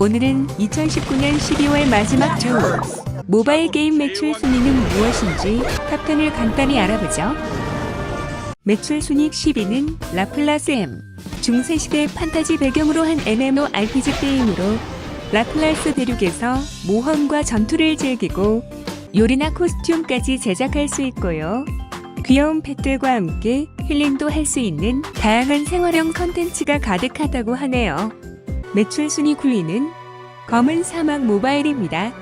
오늘은 2019년 12월 마지막 주 모바일 게임 매출 순위는 무엇인지 탑10을 간단히 알아보죠. 매출 순위 10위는 라플라스 M. 중세시대 판타지 배경으로 한 MMORPG 게임으로 라플라스 대륙에서 모험과 전투를 즐기고 요리나 코스튬까지 제작할 수 있고요. 귀여운 펫들과 함께 힐링도 할 수 있는 다양한 생활형 컨텐츠가 가득하다고 하네요. 매출 순위 9위는 검은 사막 모바일입니다.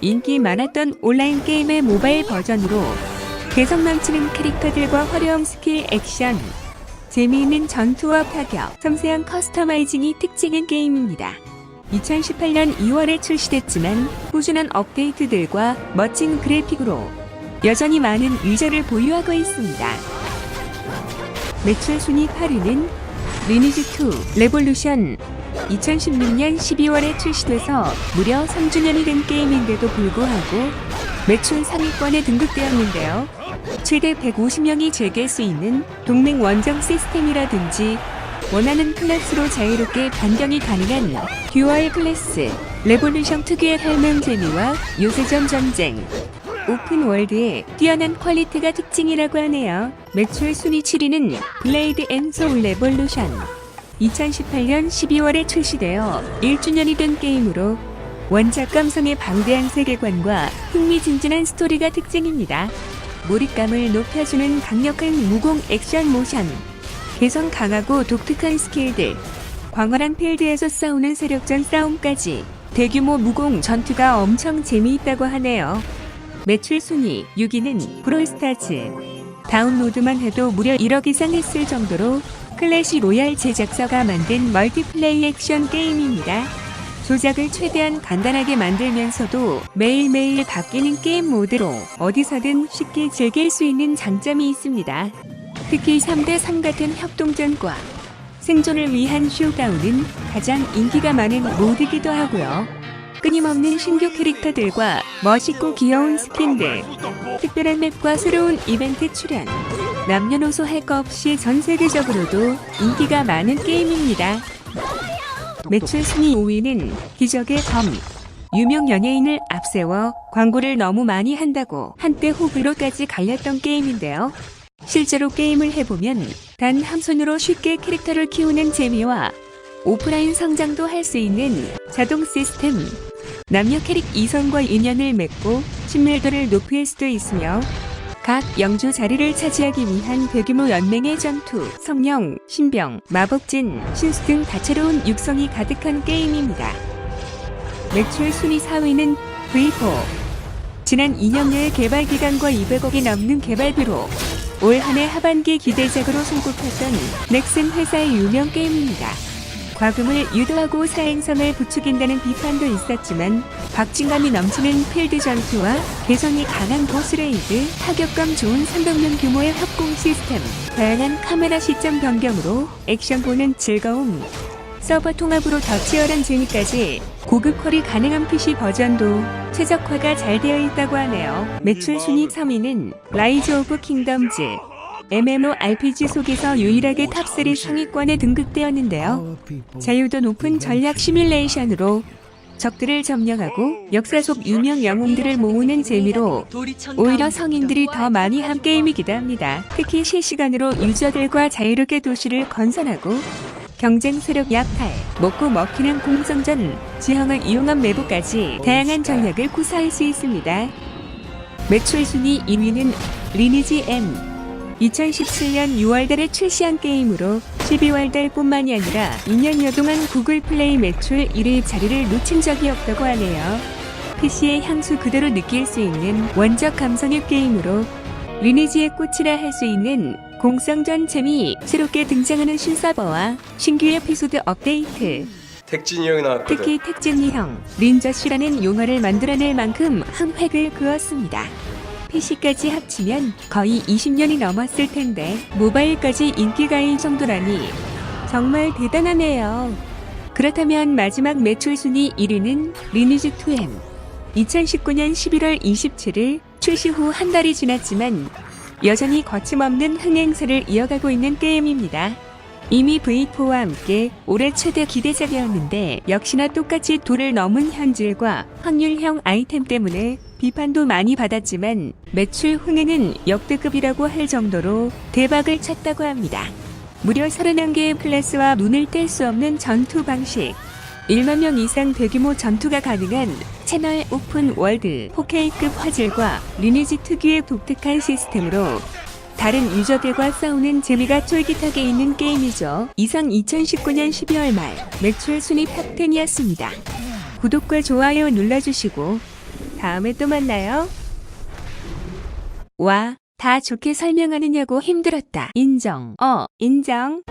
인기 많았던 온라인 게임의 모바일 버전으로 개성 넘치는 캐릭터들과 화려한 스킬 액션, 재미있는 전투와 파격, 섬세한 커스터마이징이 특징인 게임입니다. 2018년 2월에 출시됐지만 꾸준한 업데이트들과 멋진 그래픽으로 여전히 많은 유저를 보유하고 있습니다. 매출 순위 8위는 리니지2 레볼루션 2016년 12월에 출시돼서 무려 3주년이 된 게임인데도 불구하고 매출 상위권에 등극되었는데요. 최대 150명이 즐길 수 있는 동맹 원정 시스템이라든지 원하는 클래스로 자유롭게 변경이 가능한 듀얼 클래스, 레볼루션 특유의 설명 재미와 요새전 전쟁, 오픈 월드의 뛰어난 퀄리티가 특징이라고 하네요. 매출 순위 7위는 블레이드 앤 소울 레볼루션. 2018년 12월에 출시되어 1주년이 된 게임으로 원작 감성의 방대한 세계관과 흥미진진한 스토리가 특징입니다. 몰입감을 높여주는 강력한 무공 액션 모션, 개성 강하고 독특한 스킬들, 광활한 필드에서 싸우는 세력전 싸움까지 대규모 무공 전투가 엄청 재미있다고 하네요. 매출 순위 6위는 브롤스타즈. 다운로드만 해도 무려 1억 이상 했을 정도로 클래시 로얄 제작사가 만든 멀티플레이 액션 게임입니다. 조작을 최대한 간단하게 만들면서도 매일매일 바뀌는 게임 모드로 어디서든 쉽게 즐길 수 있는 장점이 있습니다. 특히 3대3 같은 협동전과 생존을 위한 쇼다운은 가장 인기가 많은 모드이기도 하고요. 끊임없는 신규 캐릭터들과 멋있고 귀여운 스킨들, 특별한 맵과 새로운 이벤트 출연, 남녀노소 할거 없이 전 세계적으로도 인기가 많은 게임입니다. 매출 순위 5위는 기적의 검. 유명 연예인을 앞세워 광고를 너무 많이 한다고 한때 호불호까지 갈렸던 게임인데요. 실제로 게임을 해보면 단 한 손으로 쉽게 캐릭터를 키우는 재미와 오프라인 성장도 할 수 있는 자동 시스템, 남녀 캐릭 이성과 인연을 맺고 친밀도를 높일 수도 있으며 각 영주 자리를 차지하기 위한 대규모 연맹의 전투, 성령, 신병, 마법진, 신수 등 다채로운 육성이 가득한 게임입니다. 매출 순위 4위는 V4. 지난 2년여의 개발 기간과 200억이 넘는 개발비로 올 한해 하반기 기대작으로 선곡했던 넥슨 회사의 유명 게임입니다. 과금을 유도하고 사행성을 부추긴다는 비판도 있었지만 박진감이 넘치는 필드 전투와 개성이 강한 보스레이드, 타격감 좋은 300명 규모의 협공 시스템, 다양한 카메라 시점 변경으로 액션 보는 즐거움, 서버 통합으로 더 치열한 재미까지 고급 퀄이 가능한 PC 버전도 최적화가 잘 되어 있다고 하네요. 매출 순위 3위는 라이즈 오브 킹덤즈. MMORPG 속에서 유일하게 탑3 상위권에 등극되었는데요. 자유도 높은 전략 시뮬레이션으로 적들을 점령하고 역사 속 유명 영웅들을 모으는 재미로 오히려 성인들이 더 많이 한 게임이기도 합니다. 특히 실시간으로 유저들과 자유롭게 도시를 건설하고 경쟁 세력 약탈, 먹고 먹히는 공성전, 지형을 이용한 매부까지 다양한 전략을 구사할 수 있습니다. 매출 순위 1위는 리니지 M. 2017년 6월달에 출시한 게임으로 12월달 뿐만이 아니라 2년여 동안 구글 플레이 매출 1위 자리를 놓친 적이 없다고 하네요. PC의 향수 그대로 느낄 수 있는 원작 감성의 게임으로 리니지의 꽃이라 할 수 있는 공성전 재미, 새롭게 등장하는 신서버와 신규 에피소드 업데이트, 택진이 형이 나왔거든. 특히 택진이 형, 린저씨라는 용어를 만들어낼 만큼 한 획을 그었습니다. PC까지 합치면 거의 20년이 넘었을 텐데 모바일까지 인기가 일 정도라니 정말 대단하네요. 그렇다면 마지막 매출 순위 1위는 리니지 2M. 2019년 11월 27일 출시 후 한 달이 지났지만 여전히 거침없는 흥행세를 이어가고 있는 게임입니다. 이미 V4와 함께 올해 최대 기대작이었는데 역시나 똑같이 도를 넘은 현질과 확률형 아이템 때문에 비판도 많이 받았지만 매출 흥행은 역대급이라고 할 정도로 대박을 쳤다고 합니다. 무려 31개의 클래스와 눈을 뗄 수 없는 전투 방식. 1만 명 이상 대규모 전투가 가능한 채널 오픈 월드 4K급 화질과 리니지 특유의 독특한 시스템으로 다른 유저들과 싸우는 재미가 쫄깃하게 있는 게임이죠. 이상 2019년 12월 말 매출 순위 탑10이었습니다. 구독과 좋아요 눌러주시고 다음에 또 만나요. 와, 다 좋게 설명하느냐고 힘들었다. 인정. 어, 인정.